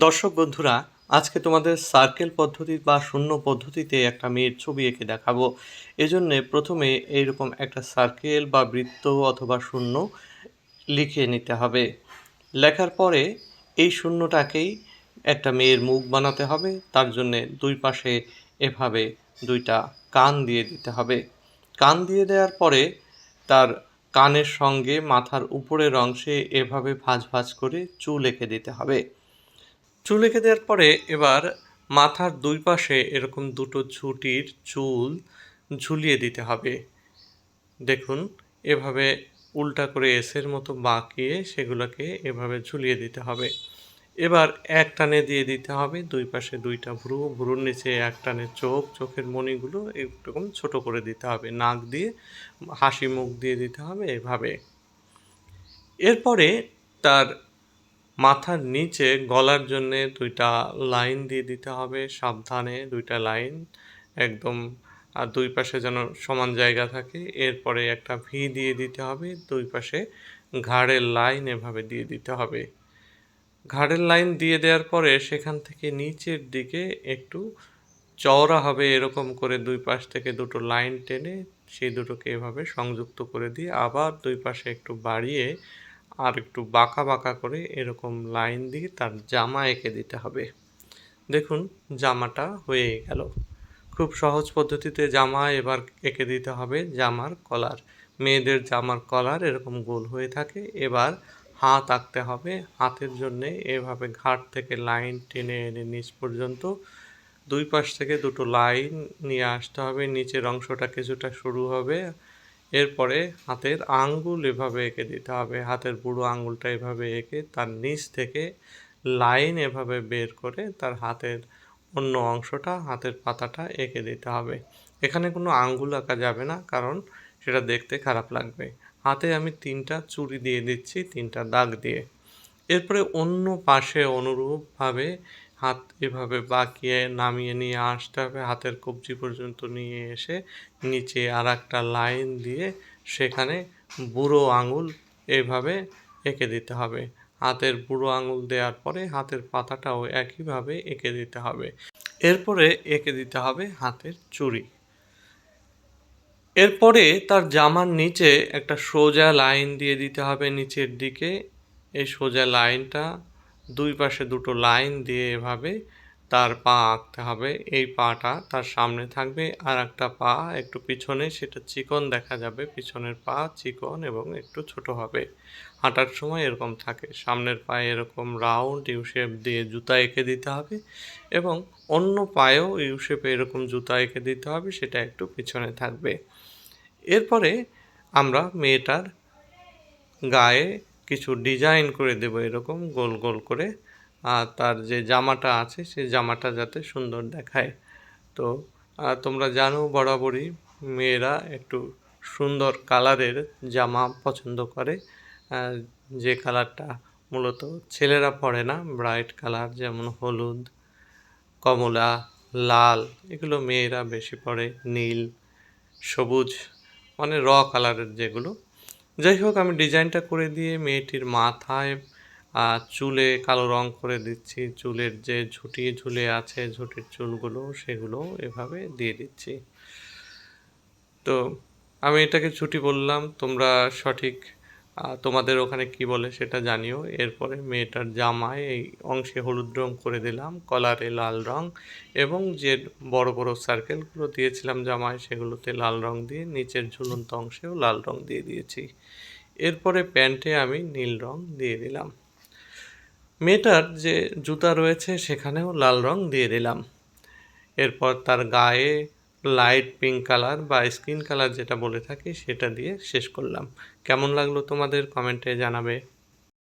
দর্শক বন্ধুরা, আজকে তোমাদের সার্কেল পদ্ধতি বা শূন্য পদ্ধতিতে একটা মেয়ের ছবি এঁকে দেখাবো। এজন্য প্রথমে এইরকম একটা সার্কেল বা বৃত্ত অথবা শূন্য লিখে নিতে হবে। লেখার পরে এই শূন্যটাকেই একটা মেয়ের মুখ বানাতে হবে। তার জন্যে দুই পাশে এভাবে দুইটা কান দিয়ে দিতে হবে। কান দিয়ে দেওয়ার পরে তার কানের সঙ্গে মাথার উপরের অংশে এভাবে ভাঁজ ভাঁজ করে চুল এঁকে দিতে হবে। চুল এঁকে দেওয়ার পরে এবার মাথার দুই পাশে এরকম দুটো ঝুঁটির চুল ঝুলিয়ে দিতে হবে। দেখুন, এভাবে উল্টা করে এসের মতো বাঁকিয়ে সেগুলোকে এভাবে ঝুলিয়ে দিতে হবে। এবার এক টানে দিয়ে দিতে হবে, দুই পাশে দুইটা ভ্রু, ভ্রুর নিচে এক টানে চোখ, চোখের মণিগুলো এরকম ছোট করে দিতে হবে। নাক দিয়ে, হাসি মুখ দিয়ে দিতে হবে এভাবে। এরপরে তার মাথার নিচে গলার জন্যে দুইটা লাইন দিয়ে দিতে হবে, সাবধানে দুইটা লাইন একদম, আর দুই পাশে যেন সমান জায়গা থাকে। এরপরে একটা ভি দিয়ে দিতে হবে, দুই পাশে ঘাড়ের লাইন এভাবে দিয়ে দিতে হবে। ঘাড়ের লাইন দিয়ে দেওয়ার পরে সেখান থেকে নিচের দিকে একটু চওড়া হবে এরকম করে দুই পাশ থেকে দুটো লাইন টেনে সেই দুটোকে এভাবে সংযুক্ত করে দিয়ে আবার দুই পাশে একটু বাড়িয়ে আর একটু বাঁকা বাঁকা করে এরকম লাইন দিয়ে তার জামা এঁকে দিতে হবে। দেখুন, জামাটা হয়ে গেল। খুব সহজ পদ্ধতিতে জামা এবার এঁকে দিতে হবে জামার কলার। মেয়েদের জামার কলার এরকম গোল হয়ে থাকে। এবার হাত আঁকতে হবে। হাতের জন্যে এভাবে ঘাট থেকে লাইন টেনে এনে নিচ পর্যন্ত দুই পাশ থেকে দুটো লাইন নিয়ে আসতে হবে। নিচের অংশটা কিছুটা শুরু হবে। এরপরে হাতের আঙ্গুল এভাবে এঁকে দিতে হবে। হাতের বুড়ো আঙ্গুলটা এভাবে এঁকে তার নিচ থেকে লাইন এভাবে বের করে তার হাতের অন্য অংশটা, হাতের পাতাটা এঁকে দিতে হবে। এখানে কোনো আঙ্গুল আঁকা যাবে না, কারণ সেটা দেখতে খারাপ লাগবে। হাতে আমি তিনটা চুড়ি দিয়ে দিচ্ছি, তিনটা দাগ দিয়ে। এরপরে অন্য পাশে অনুরূপভাবে হাত এভাবে বাঁকিয়ে নামিয়ে নিয়ে আসতে হবে। হাতের কবজি পর্যন্ত নিয়ে এসে নিচে আর একটা লাইন দিয়ে সেখানে বুড়ো আঙুল এভাবে এঁকে দিতে হবে। হাতের বুড়ো আঙুল দেওয়ার পরে হাতের পাতাটাও একইভাবে এঁকে দিতে হবে। এরপরে এঁকে দিতে হবে হাতের চুড়ি। এরপরে তার জামার নিচে একটা সোজা লাইন দিয়ে দিতে হবে। নিচের দিকে এই সোজা লাইনটা দুই পাশে দুটো লাইন দিয়ে এভাবে তার পা আঁকতে হবে। এই পাটা তার সামনে থাকবে আর একটা পা একটু পিছনে, সেটা চিকন দেখা যাবে। পিছনের পা চিকন এবং একটু ছোট হবে। হাঁটার সময় এরকম থাকে। সামনের পায়ে এরকম রাউন্ড ইউ শেপ দিয়ে জুতা এঁকে দিতে হবে এবং অন্য পায়েও ইউ শেপে এরকম জুতা এঁকে দিতে হবে, সেটা একটু পিছনে থাকবে। এরপরে আমরা মেয়েটার গায়ে কিছু ডিজাইন করে দেব এরকম, গোল গোল করে। আর তার যে জামাটা আছে সেই জামাটা যাতে সুন্দর দেখায়। তো তোমরা জানো বরাবরই মেয়েরা একটু সুন্দর কালারের জামা পছন্দ করে। যে কালারটা মূলত ছেলেরা পরে না ব্রাইট কালার যেমন হলুদ, কমলা, লাল, এগুলো মেয়েরা বেশি পরে। নীল, সবুজ মানে র কালারের যেগুলো যাই হোক আমি ডিজাইনটা করে দিয়ে মেয়েটির মাথায় চুলে কালো রং করে দিচ্ছি। চুলের যে ঝুঁটি ঝুলে আছে, ঝুঁটির চুলগুলো সেগুলো এভাবে দিয়ে দিচ্ছি। তো আমি এটাকে ছুটি বললাম, তোমরা সঠিক তোমাদের ওখানে কি বলে সেটা জানিও। এরপরে মেয়েটার জামায় এই অংশে হলুদ রং করে দিলাম, কলারে লাল রং এবং যে বড় বড় সার্কেলগুলো দিয়েছিলাম জামায় সেগুলোতে লাল রং দিয়ে, নিচের ঝুলন্ত অংশেও লাল রং দিয়ে দিয়েছি। এরপরে প্যান্টে আমি নীল রং দিয়ে দিলাম। মেয়েটার যে জুতা রয়েছে সেখানেও লাল রং দিয়ে দিলাম। এরপর তার গায়ে লাইট পিঙ্ক কালার বা স্কিন কালার যেটা বলে থাকি, সেটা দিয়ে শেষ করলাম। কেমন লাগল তোমাদের কমেন্টে জানাবে?